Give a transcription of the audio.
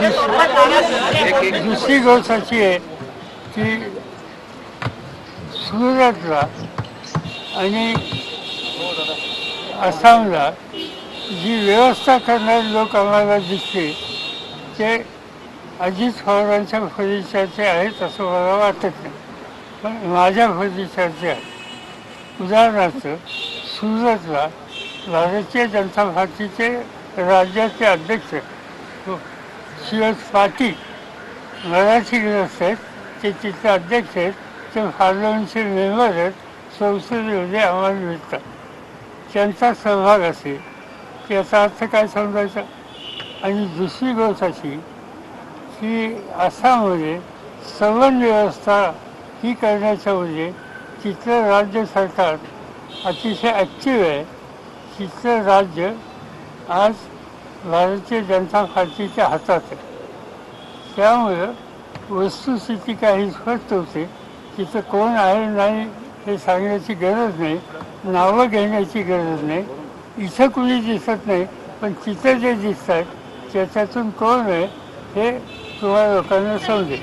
दुस- दुसरी गोष्ट अशी आहे की सुरतला आणि आसामला जी व्यवस्था करणारे लोक आम्हाला दिसते ते अजित पवारांच्या परिचयाचे आहेत असं मला वाटत नाही. पण माझ्या परिचयाचे आहेत. उदाहरणार्थ सुरतला भारतीय जनता पार्टीचे राज्याचे अध्यक्ष शिवज पाटील मराठी ग्रस्त आहेत ते तिथे अध्यक्ष आहेत ते फार्लमेंटचे मेंबर आहेत संसदेमध्ये आम्हाला मिळतात त्यांचा सहभाग असेल त्याचा याचा अर्थ काय समजायचा आणि दुसरी गोष्ट अशी की आसाममध्ये सवन व्यवस्था ही करण्याच्या म्हणजे तिथलं राज्य सरकार अतिशय ॲक्टिव्ह आहे. तिथलं राज्य आज भारतीय जनता पार्टीच्या हातात आहे. त्यामुळं वस्तुस्थिती काही स्पष्ट होते. तिथं कोण आहे नाही हे सांगण्याची गरज नाही. नावं घेण्याची गरज नाही. इथं कुणी दिसत नाही पण तिथं जे दिसत आहेत त्याच्यातून कोण आहे हे तुम्हाला लोकांना समजेल.